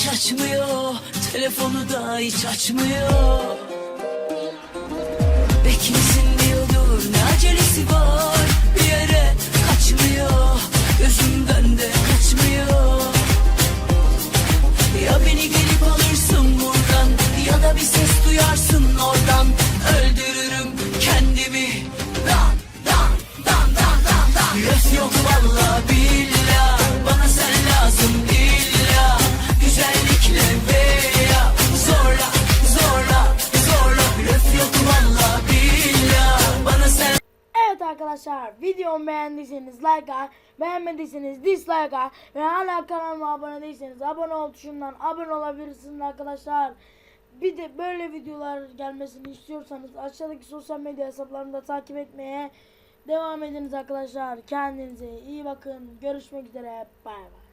hiç açmıyor. Telefonu da hiç açmıyor. Beklesin arkadaşlar videomu beğendiyseniz like at, beğenmediyseniz dislike at ve hala kanalıma abone değilseniz abone ol tuşundan abone olabilirsiniz arkadaşlar. Bir de böyle videolar gelmesini istiyorsanız aşağıdaki sosyal medya hesaplarımı da takip etmeye devam ediniz arkadaşlar. Kendinize iyi bakın. Görüşmek üzere. Bay bay.